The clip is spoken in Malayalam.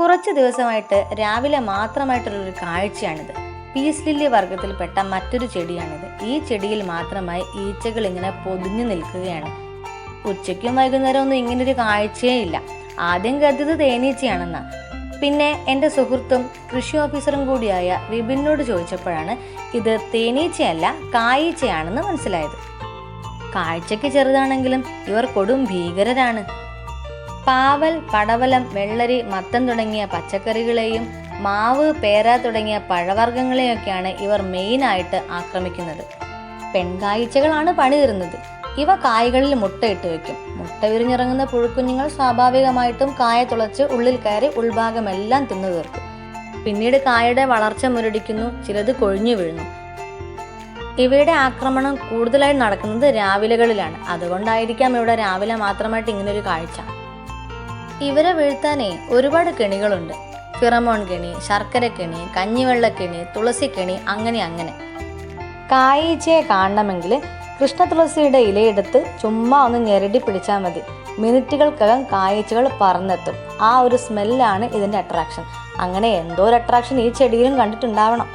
കുറച്ച് ദിവസമായിട്ട് രാവിലെ മാത്രമായിട്ടുള്ളൊരു കാഴ്ചയാണിത്. പീസ് ലില്ലി വർഗത്തിൽപ്പെട്ട മറ്റൊരു ചെടിയാണിത്. ഈ ചെടിയിൽ മാത്രമായി ഈച്ചകൾ ഇങ്ങനെ പൊതിഞ്ഞു നിൽക്കുകയാണ്. ഉച്ചയ്ക്കും വൈകുന്നേരം ഒന്നും ഇങ്ങനൊരു കാഴ്ചയേ ഇല്ല. ആദ്യം കരുതിയത് തേനീച്ചയാണെന്നാ. പിന്നെ എന്റെ സുഹൃത്തും കൃഷി ഓഫീസറും കൂടിയായ വിപിനോട് ചോദിച്ചപ്പോഴാണ് ഇത് തേനീച്ചയല്ല കായീച്ചയാണെന്ന് മനസ്സിലായത്. കാഴ്ചയ്ക്ക് ചെറുതാണെങ്കിലും ഇവർ കൊടും ഭീകരരാണ്. പാവൽ പടവലം വെള്ളരി മത്തൻ തുടങ്ങിയ പച്ചക്കറികളെയും മാവ് പേര തുടങ്ങിയ പഴവർഗങ്ങളെയൊക്കെയാണ് ഇവർ മെയിനായിട്ട് ആക്രമിക്കുന്നത്. പെൺകാഴ്ചകളാണ് പണി തരുന്നത് ഇവ കായ്കളിൽ മുട്ടയിട്ട് വെക്കും. മുട്ട വിരിഞ്ഞിറങ്ങുന്ന പുഴുക്കുഞ്ഞുങ്ങൾ സ്വാഭാവികമായിട്ടും കായ തുളച്ച് ഉള്ളിൽ കയറി ഉൾഭാഗമെല്ലാം തിന്നു തീർക്കും. പിന്നീട് കായയുടെ വളർച്ച മുരടിക്കുന്നു ചിലത് കൊഴിഞ്ഞു വീഴുന്നു. ഇവയുടെ ആക്രമണം കൂടുതലായി നടക്കുന്നത് രാവിലകളിലാണ്. അതുകൊണ്ടായിരിക്കാം ഇവിടെ രാവിലെ മാത്രമായിട്ട് ഇങ്ങനൊരു കാഴ്ച. ഇവരെ വീഴ്ത്താനേ ഒരുപാട് കെണികളുണ്ട്. ഫിറമോൺ കെണി ശർക്കര കെണി കഞ്ഞിവെള്ള കെണി തുളസി കെണി അങ്ങനെ അങ്ങനെ. കായീച്ചയെ കാണണമെങ്കിൽ കൃഷ്ണ തുളസിയുടെ ഇലയെടുത്ത് ചുമ്മാ ഒന്ന് ഞെരടി പിടിച്ചാൽ മതി. മിനിറ്റുകൾക്കകം കായീച്ചകൾ പറന്നെത്തും. ആ ഒരു സ്മെല്ലാണ് ഇതിന്റെ അട്രാക്ഷൻ അങ്ങനെ എന്തോ ഒരു അട്രാക്ഷൻ ഈ ചെടിയിലും കണ്ടിട്ടുണ്ടാവണം.